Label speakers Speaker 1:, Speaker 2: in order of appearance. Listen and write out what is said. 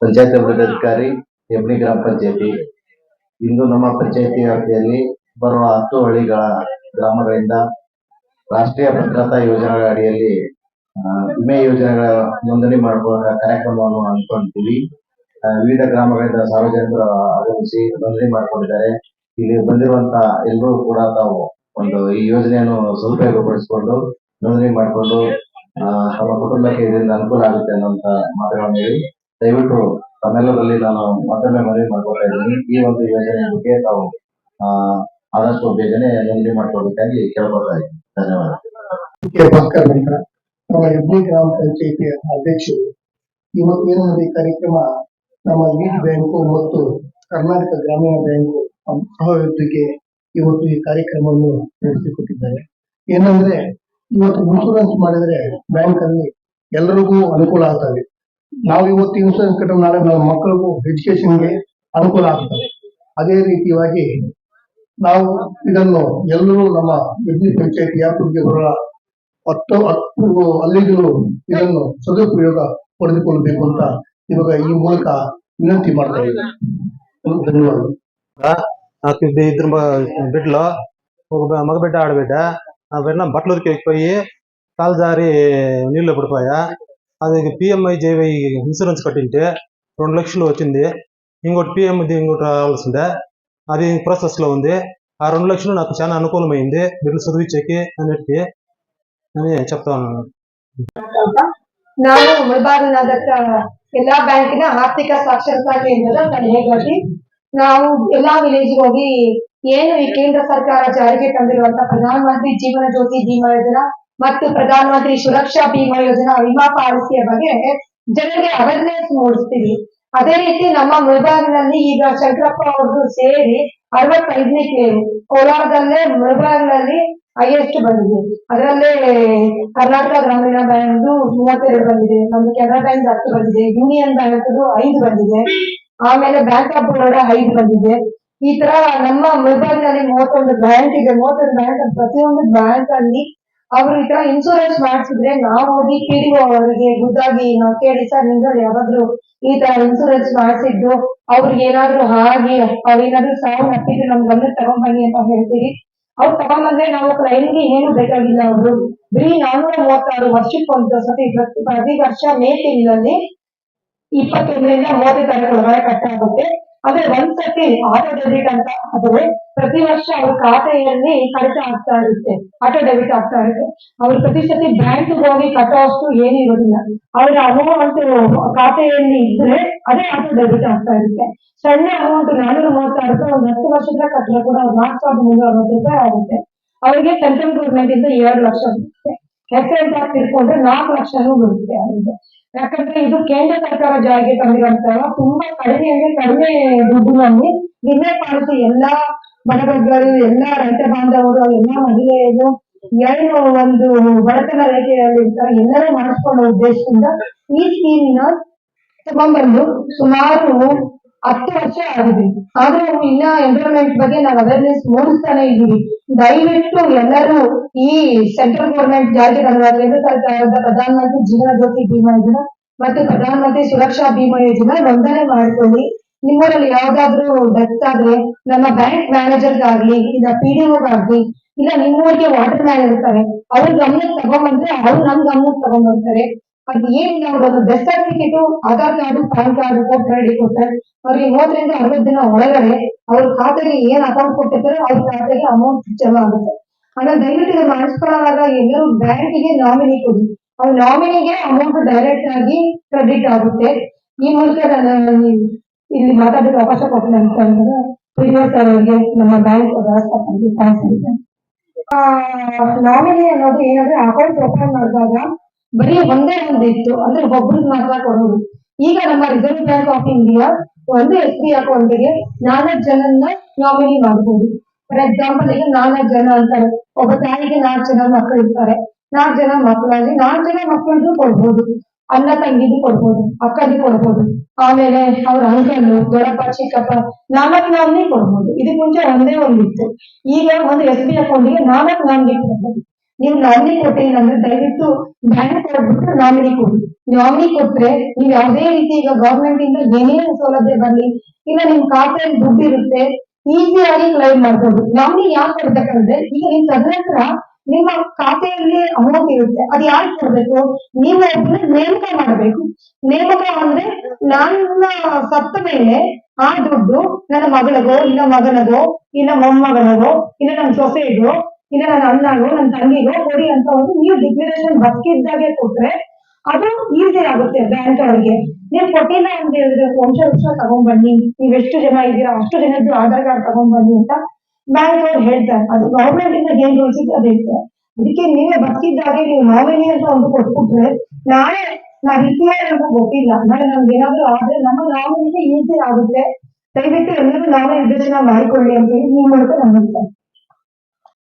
Speaker 1: ಪಂಚಾಯತ್ ಅಧಿಕಾರಿ ಹೆಬ್ಳಿ ಗ್ರಾಮ ಪಂಚಾಯತಿ. ಇಂದು ನಮ್ಮ ಪಂಚಾಯತಿ ವ್ಯಾಪ್ತಿಯಲ್ಲಿ ಬರುವ ಹತ್ತು ಹಳ್ಳಿಗಳ ಗ್ರಾಮಗಳಿಂದ ರಾಷ್ಟ್ರೀಯ ಭದ್ರತಾ ಯೋಜನೆಗಳ ಅಡಿಯಲ್ಲಿ ವಿಮೆ ಯೋಜನೆಗಳ ನೋಂದಣಿ ಮಾಡುವ ಕಾರ್ಯಕ್ರಮವನ್ನು ಹಮ್ಮಿಕೊಂಡಿದ್ದೀವಿ. ವಿವಿಧ ಗ್ರಾಮಗಳಿಂದ ಸಾರ್ವಜನಿಕರು ಆಗಮಿಸಿ ನೋಂದಣಿ ಮಾಡಿಕೊಂಡಿದ್ದಾರೆ. ಇಲ್ಲಿ ಬಂದಿರುವಂತ ಎಲ್ಲರೂ ಕೂಡ ತಾವು ಒಂದು ಈ ಯೋಜನೆಯನ್ನು ಸದುಪಯೋಗಪಡಿಸಿಕೊಂಡು ನೋಂದಣಿ ಮಾಡಿಕೊಂಡು ತಮ್ಮ ಕುಟುಂಬಕ್ಕೆ ಇದರಿಂದ ಅನುಕೂಲ ಆಗುತ್ತೆ ಅನ್ನುವಂತ ಮಾತುಗಳನ್ನು ಹೇಳಿ ದಯವಿಟ್ಟು ತಮ್ಮೆಲ್ಲರಲ್ಲಿ ನಾನು ಮತ್ತೊಮ್ಮೆ ಮನವಿ ಮಾಡ್ಕೊಳ್ತಾ ಇದ್ದೀನಿ. ಈ ಒಂದು ಯೋಜನೆ ಬಗ್ಗೆ ತಾವು ಆದಷ್ಟು ಬೇಗನೆ ನೋಂದಣಿ ಮಾಡ್ಕೊಳ್ಬೇಕಾಗಿ ಕೇಳ್ಕೊಳ್ತಾ ಇದ್ದೀನಿ. ಧನ್ಯವಾದ.
Speaker 2: ನಮ್ಮ ಗ್ರಾಮ ಪಂಚಾಯಿತಿ ಅಧ್ಯಕ್ಷರು, ಇವತ್ತು ಏನಂದ್ರೆ ಈ ಕಾರ್ಯಕ್ರಮ ನಮ್ಮ ಲೀಡ್ ಬ್ಯಾಂಕು ಮತ್ತು ಕರ್ನಾಟಕ ಗ್ರಾಮೀಣ ಬ್ಯಾಂಕು ಸಹಯೋಗದೊಂದಿಗೆ ಇವತ್ತು ಈ ಕಾರ್ಯಕ್ರಮವನ್ನು ನಡೆಸಿಕೊಟ್ಟಿದ್ದಾರೆ. ಏನಂದ್ರೆ, ಇವತ್ತು ಇನ್ಶೂರೆನ್ಸ್ ಮಾಡಿದ್ರೆ ಬ್ಯಾಂಕ್ ಅಲ್ಲಿ ಎಲ್ಲರಿಗೂ ಅನುಕೂಲ ಆಗ್ತದೆ ನಾವು ಇವತ್ತು ಇನ್ಶೂರೆನ್ಸ್ ಕಟ್ಟಿದ್ರೆ ನಾಳೆ ನಮ್ಮ ಮಕ್ಕಳಿಗೂ ಎಜುಕೇಶನ್ಗೆ ಅನುಕೂಲ ಆಗ್ತದೆ ಅದೇ ರೀತಿಯಾಗಿ ನಾವು ಇದನ್ನು ಎಲ್ಲರೂ ನಮ್ಮ ಹೆಬ್ಳಿ ಪಂಚಾಯತ್ ವ್ಯಾಪ್ತಿಗೆ ಬರುವ ಹತ್ತು ಹತ್ತು ಅಲ್ಲಿಗಳು ಇದನ್ನು ಸದುಪಯೋಗ ಪಡೆದುಕೊಳ್ಳಬೇಕು ಅಂತ ಇವಾಗ ಈ ಮೂಲಕ ವಿನಂತಿ ಮಾಡ್ತಾ ಇದ್ದೇನೆ ಧನ್ಯವಾದಗಳು
Speaker 3: నాకు ఇది ఇద్దరు మ- బిడ్డలు ఒక బ- మగ బిడ్డ ఆడబిడ్డ ఆ బిడ్డ బట్టలూరికి ఎక్కిపోయి కాలు జారి నీళ్ళు పడిపోయా అది పిఎంఐ జేవై ఇన్సూరెన్స్ కట్టింటే రెండు లక్షలు వచ్చింది ఇంకోటి పిఎం ఇంకోటి రావాల్సిందే అది ప్రాసెస్ లో ఉంది ఆ రెండు లక్షలు నాకు చాలా అనుకూలమైంది బిడ్డలు చదివించేకి అన్నిటికీ అని చెప్తా ఉన్నాను
Speaker 4: ಅಂತ ನಾನು ಮುಳಬಾಗಿಲಿನ ಎಲ್ಲಾ ಬ್ಯಾಂಕಿನ ಆರ್ಥಿಕ ಸಾಕ್ಷರತಾ ಕೇಂದ್ರದ ತಲೆಗಟ್ಟಿ ನಾವು ಎಲ್ಲಾ ವಿಲೇಜ್ ಹೋಗಿ ಏನು ಈ ಕೇಂದ್ರ ಸರ್ಕಾರ ಜಾರಿಗೆ ತಂದಿರುವಂತ ಪ್ರಧಾನ ಮಂತ್ರಿ ಜೀವನ ಜ್ಯೋತಿ ಬಿಮಾ ಯೋಜನಾ ಮತ್ತು ಪ್ರಧಾನ ಮಂತ್ರಿ ಸುರಕ್ಷಾ ಬಿಮಾ ಯೋಜನಾ ವಿಮಾ ಪಾಲಿಸಿಯ ಬಗ್ಗೆ ಜನರಿಗೆ ಅವೇರ್ನೆಸ್ ಮೂಡಿಸ್ತೀವಿ. ಅದೇ ರೀತಿ ನಮ್ಮ ಮುಳಬಾಗಿಲಿನಲ್ಲಿ ಈಗ ಶಂಕರಪ್ಪ ಅವ್ರದ್ದು ಸೇರಿ ಅರವತ್ತೈದನೇ ಕೇಳಿ ಕೋಲಾರದಲ್ಲೇ ಮುಳಬಾಗಿಲಲ್ಲಿ ಹೈಯೆಸ್ಟ್ ಬಂದಿದೆ. ಅದರಲ್ಲೇ ಕರ್ನಾಟಕ ಗ್ರಾಮೀಣ ಬ್ಯಾಂಕ್ ಮೂವತ್ತೆರಡು ಬಂದಿದೆ. ನಮ್ದು ಕೆನರಾ ಬ್ಯಾಂಕ್ ಹತ್ತು ಬಂದಿದೆ. ಯೂನಿಯನ್ ಬ್ಯಾಂಕ್ ಐದು ಬಂದಿದೆ. ಆಮೇಲೆ ಬ್ಯಾಂಕ್ ಆಫ್ ಬರೋಡಾ ಐದು ಬಂದಿದೆ. ಈ ತರ ನಮ್ಮ ಮುಳಬಾಗಿಲಲ್ಲಿ ಮೂವತ್ತೊಂದು ಬ್ಯಾಂಕ್ ಇದೆ. ಮೂವತ್ತೊಂದು ಬ್ಯಾಂಕ್ ಪ್ರತಿಯೊಂದು ಬ್ಯಾಂಕ್ ಅಲ್ಲಿ ಅವರು ಈ ತರ ಇನ್ಶೂರೆನ್ಸ್ ಮಾಡಿಸಿದ್ರೆ ನಾವು ಹೋಗಿ ಪಿ ಅವರಿಗೆ ಗುದ್ದಾಗಿ ನಾವು ಕೇಳಿ, ಸರ್ ನಿಮ್ದ್ರಲ್ಲಿ ಯಾವಾಗ್ಲೂ ಈ ತರ ಇನ್ಶೂರೆನ್ಸ್ ಮಾಡಿಸಿದ್ದು, ಅವ್ರಿಗೆ ಏನಾದ್ರು ಹಾಗೆ ಅವ್ರೇನಾದ್ರು ಸಾವು ಹಾಕಿದ್ರೆ ನಮ್ ಬಂದ್ರೆ ತಗೊಂಡ್ಬನ್ನಿ ಅಂತ ಹೇಳ್ತೀವಿ ಅವ್ರು ತಗೊಂಡ್ಬಂದ್ರೆ ನಾವು ಕ್ಲೈಮ್ಗೆ ಏನು ಬೇಕಾಗಿಲ್ಲ ಅವರು. ಬರೀ ನಾನೂರ ಮೂವತ್ತಾರು ವರ್ಷಕ್ಕೆ ಒಂದು ಸತಿ ಪ್ರತಿ ವರ್ಷ ಮೇ ತಿಂಗಳಲ್ಲಿ ಇಪ್ಪತ್ತೊಂದರಿಂದ ಮೂವತ್ತನೇ ತಾರೀಕು ಒಳಗಡೆ ಕಟ್ಟಾಗುತ್ತೆ. ಆದ್ರೆ ಒಂದ್ ಸತಿ ಆಟೋ ಡೆಬಿಟ್ ಅಂತ ಆದರೆ ಪ್ರತಿ ವರ್ಷ ಅವ್ರ ಖಾತೆಯಲ್ಲಿ ಕಡಿತ ಆಗ್ತಾ ಇರುತ್ತೆ ಆಟೋ ಡೆಬಿಟ್ ಆಗ್ತಾ ಇರುತ್ತೆ. ಅವ್ರ ಪ್ರತಿ ಸತಿ ಬ್ಯಾಂಕ್ ಹೋಗಿ ಕಟ್ಟೋಷ್ಟು ಏನೂ ಇರೋದಿಲ್ಲ. ಅವ್ರ ಅಮೌಂಟ್ ಖಾತೆಯಲ್ಲಿ ಇದ್ರೆ ಅದೇ ಆಟೋ ಡೆಬಿಟ್ ಆಗ್ತಾ ಇರುತ್ತೆ. ಸಣ್ಣ ಅಮೌಂಟ್ ನಾನೂರ ಮೂವತ್ತಾರು ರೂಪಾಯಿ ಒಂದು ಹತ್ತು ವರ್ಷದ ಕಟ್ಟಲೆ ಕೂಡ ನಾಲ್ಕು ಸಾವಿರದ ಮುನ್ನೂರ ಅರವತ್ತು ರೂಪಾಯಿ ಆಗುತ್ತೆ. ಅವರಿಗೆ ಸೆಂಟ್ರಲ್ ಗೌರ್ಮೆಂಟ್ ಇಂದ ಎರಡು ಲಕ್ಷ ಬರುತ್ತೆ ಎಕ್ಸೈಸ್ ಟ್ಯಾಕ್ಸ್ ಇಟ್ಕೊಂಡ್ರೆ ನಾಲ್ಕು ಲಕ್ಷನೂ ಬರುತ್ತೆ ಅವರಿಗೆ. ಯಾಕಂದ್ರೆ ಇದು ಕೇಂದ್ರ ಸರ್ಕಾರ ಜಾರಿಗೆ ತಂದಿರುವಂತಹ ತುಂಬಾ ಕಡಿಮೆ ಅಂದ್ರೆ ಕಡಿಮೆ ದುಡ್ಡಿನಲ್ಲಿ ವಿಮೆ ಪಾಲಿಸಿ ಎಲ್ಲಾ ಬಡಬಗ್ಗರು ಎಲ್ಲಾ ರೈತ ಬಾಂಧವರು, ಎಲ್ಲಾ ಮಹಿಳೆಯರು ಏನು ಒಂದು ಬಡತನ ರೇಖೆಯಲ್ಲಿ ಎಲ್ಲರೂ ಮಾಡಿಸ್ಕೊಳ್ಳೋ ಉದ್ದೇಶದಿಂದ ಈ ಸ್ಕೀಮಿನ ತಗೊಂಡ್ಬಂದು ಸುಮಾರು ಹತ್ತು ವರ್ಷ ಆಗಿದೆ. ಆದ್ರೆ ಇನ್ನ ಎನ್ವಿರಾನ್ಮೆಂಟ್ ಬಗ್ಗೆ ನಾವು ಅವೇರ್ನೆಸ್ ಮೂಡಿಸ್ತಾನೆ ಇದೀವಿ ದಯವಿಟ್ಟು ಎಲ್ಲರೂ ಈ ಸೆಂಟ್ರಲ್ ಗೌರ್ಮೆಂಟ್ ಜಾರಿಗೆ ತಂದ ಕೇಂದ್ರ ಸರ್ಕಾರದ ಪ್ರಧಾನ ಮಂತ್ರಿ ಜೀವನ ಜ್ಯೋತಿ ಬಿಮಾ ಯೋಜನಾ ಮತ್ತು ಪ್ರಧಾನ ಮಂತ್ರಿ ಸುರಕ್ಷಾ ಬಿಮಾ ಯೋಜನಾ ನೋಂದಣಿ ಮಾಡ್ಕೊಳ್ಳಿ. ನಿಮ್ಮೂರಲ್ಲಿ ಯಾವ್ದಾದ್ರು ಡೆತ್ ಆದ್ರೆ ನಮ್ಮ ಬ್ಯಾಂಕ್ ಮ್ಯಾನೇಜರ್ಗಾಗ್ಲಿ ಇಲ್ಲ ಪಿ ಡಿ ಆಗ್ಲಿ, ಇಲ್ಲ ನಿಮ್ಮೂರಿಗೆ ವಾಟರ್ ಮ್ಯಾನ್ ಇರ್ತಾರೆ, ಅವ್ರ ಗಮನಕ್ಕೆ ತಗೊಂಡ್ಬಂದ್ರೆ ಅವ್ರು ನಮ್ ಗಮನಕ್ಕೆ ತಗೊಂಡ್ಬರ್ತಾರೆ ಅದು ಏನಿಲ್ಲ ಅವ್ರದ್ದು death certificate Aadhaar card PAN card voter ID ಕೊಟ್ಟರೆ ಅವ್ರಿಗೆ ಮೂವತ್ತರಿಂದ ಅರವತ್ತು ದಿನ ಒಳಗಡೆ ಅವ್ರ ಖಾತೆಗೆ ಏನ್ ಅಕೌಂಟ್ ಕೊಟ್ಟಿರ್ತಾರೆ ಅವ್ರ ಖಾತೆಗೆ ಅಮೌಂಟ್ ಜಮಾ ಆಗುತ್ತೆ. ಅಂದ್ರೆ ದಯವಿಟ್ಟು ಇದು ಮಾಡಿಸ್ಕೊಳ್ಳುವಾಗ ಎಲ್ಲರೂ ಬ್ಯಾಂಕಿಗೆ ನಾಮಿನಿ ಕೊಡಿ. ಅವ್ರ ನಾಮಿನಿಗೆ ಅಮೌಂಟ್ ಡೈರೆಕ್ಟ್ ಆಗಿ ಕ್ರೆಡಿಟ್ ಆಗುತ್ತೆ. ಈ ಮೂಲಕ ಇಲ್ಲಿ ಮಾತಾಡೋಕ್ಕೆ ಅವಕಾಶ ಕೊಟ್ಟಿಲ್ಲ ಅಂತ ಅಂದ್ರೆ ಸರ್ ಅವರಿಗೆ ನಮ್ಮ ಬ್ಯಾಂಕ್ ವ್ಯವಸ್ಥಾಪಕರಿಗೆ ಥ್ಯಾಂಕ್ಸ್ ನಾಮಿನಿ ಅನ್ನೋದು ಏನಂದ್ರೆ ಅಕೌಂಟ್ ಓಪನ್ ಮಾಡಿದಾಗ ಬರೀ ಒಂದೇ ಒಂದು ಇತ್ತು, ಅಂದ್ರೆ ಒಬ್ರಿಗೆ ಮಾತ್ರ ಕೊಡೋದು. ಈಗ ನಮ್ಮ ರಿಸರ್ವ್ ಬ್ಯಾಂಕ್ ಆಫ್ ಇಂಡಿಯಾ ಒಂದು ಎಸ್ ಬಿ ಅಕೌಂಟಿಗೆ ನಾಲ್ಕು ಜನನ್ನ ನಾಮಿನಿ ಮಾಡಬಹುದು ಫಾರ್ ಎಕ್ಸಾಂಪಲ್ ಈಗ ನಾಲ್ಕು ಜನ ಅಂತಾರೆ, ಒಬ್ಬ ತಾಯಿಗೆ ನಾಲ್ಕು ಜನ ಮಕ್ಕಳು ಇರ್ತಾರೆ. ನಾಲ್ಕು ಜನ ಮಕ್ಕಳಲ್ಲಿ ನಾಲ್ಕು ಜನ ಮಕ್ಕಳಿಗೂ ಕೊಡ್ಬೋದು. ಅಣ್ಣ ತಂಗಿದು ಕೊಡ್ಬೋದು ಅಕ್ಕದು ಕೊಡ್ಬೋದು. ಆಮೇಲೆ ಅವ್ರ ಅಂಕಲ್ ದೊಡ್ಡಪ್ಪ, ಚಿಕ್ಕಪ್ಪ ನಾಲ್ಕು ನಾಮಿನಿ ಕೊಡ್ಬೋದು. ಇದಕ್ಕೆ ಮುಂಚೆ ಒಂದೇ ಒಂದಿತ್ತು ಈಗ ಒಂದು ಎಸ್ ಬಿ ಅಕೌಂಟಿಗೆ ನಾಲ್ಕು ನಾಮಿನಿ ಕೊಡ್ಬೋದು. ನೀವು ನಾಮಿನಿ ಕೊಟ್ಟಿಲ್ಲ ಅಂದ್ರೆ ದಯವಿಟ್ಟು ಬ್ಯಾಂಕ್ ಕೊಡ್ಬಿಟ್ಟು ನಾಮಿನಿ ಕೊಡಿ. ನಾಮಿನಿ ಕೊಟ್ರೆ ನೀವು ಯಾವುದೇ ರೀತಿ ಈಗ ಗವರ್ಮೆಂಟ್ ಇಂದ ಏನೇ ಸೌಲಭ್ಯ ಬರ್ಲಿ, ಇಲ್ಲ ನಿಮ್ ಖಾತೆಯಲ್ಲಿ ದುಡ್ಡು ಇರುತ್ತೆ ಈಸಿಯಾಗಿ ಕ್ಲೈಮ್ ಮಾಡ್ಬೋದು. ನಾಮಿನಿ ಯಾಕೆ ಕೊಡ್ಬೇಕಂದ್ರೆ ಈಗ ನಿಮ್ ತದನಂತರ ನಿಮ್ಮ ಖಾತೆಯಲ್ಲಿ ಅಮೌಂಟ್ ಇರುತ್ತೆ. ಅದು ಯಾರು ಕೊಡ್ಬೇಕು? ನೀವು ಒಬ್ಬನ ನೇಮಕ ಮಾಡಬೇಕು. ನೇಮಕ ಅಂದ್ರೆ ನನ್ನ ಸತ್ತ ಮೇಲೆ ಆ ದುಡ್ಡು ನನ್ನ ಮಗಳಿಗೋ, ಇಲ್ಲ ಮಗನದೋ ಇಲ್ಲ ಮೊಮ್ಮಗನದೋ ಇಲ್ಲ ನನ್ನ ಸೊಸೆಗೋ ಇಲ್ಲ ನನ್ನ ಅಣ್ಣನೋ, ನನ್ನ ತಂಗಿಗೋ ಕೊಡಿ ಅಂತ ಒಂದು ನೀವು ಡಿಕ್ಲರೇಷನ್ ಬದುಕಿದ್ದಾಗೆ ಕೊಟ್ರೆ ಅದು ಈಸಿ ಆಗುತ್ತೆ ಬ್ಯಾಂಕ್ ಅವ್ರಿಗೆ. ನೀವು ಕೊಟ್ಟಿಲ್ಲ ಅಂತ ಹೇಳಿದ್ರೆ ವಂಶ ವೃಕ್ಷ ತಗೊಂಡ್ಬನ್ನಿ, ನೀವ್ ಎಷ್ಟು ಜನ ಇದ್ದೀರಾ, ಅಷ್ಟು ಜನದ್ದು ಆಧಾರ್ ಕಾರ್ಡ್ ತಗೊಂಡ್ಬನ್ನಿ ಅಂತ ಬ್ಯಾಂಕ್ ಅವ್ರು ಹೇಳ್ತಾರೆ. ಅದು ಗೌರ್ಮೆಂಟ್ ಇಂದ ಏನ್ ರೂಲ್ಸ್ ಇದೆ ಅದು ಹೇಳ್ತಾರೆ ಅದಕ್ಕೆ ನೀವೇ ಬದುಕಿದ್ದಾಗೆ ನೀವು ನಾಮಿನಿ ಅಂತ ಒಂದು ಕೊಟ್ಬಿಟ್ರೆ ನಾಳೆ ನಾವ್ ಇತಿಹಾಸ ನಮ್ಗೆ ಗೊತ್ತಿಲ್ಲ. ನಾಳೆ ನಮ್ಗೆ ಏನಾದ್ರು ಆದ್ರೆ ನಮ್ಮ ನಾಮಿನಿಗೆ ಈಸಿ ಆಗುತ್ತೆ. ದಯವಿಟ್ಟು ಎಲ್ಲರೂ ನಾವೇ ನಿರ್ದೇಶನ ಮಾಡಿಕೊಳ್ಳಿ ಅಂತ ಹೇಳಿ ನೀವು ಮೂಲಕ ಹೇಳ್ತೇನೆ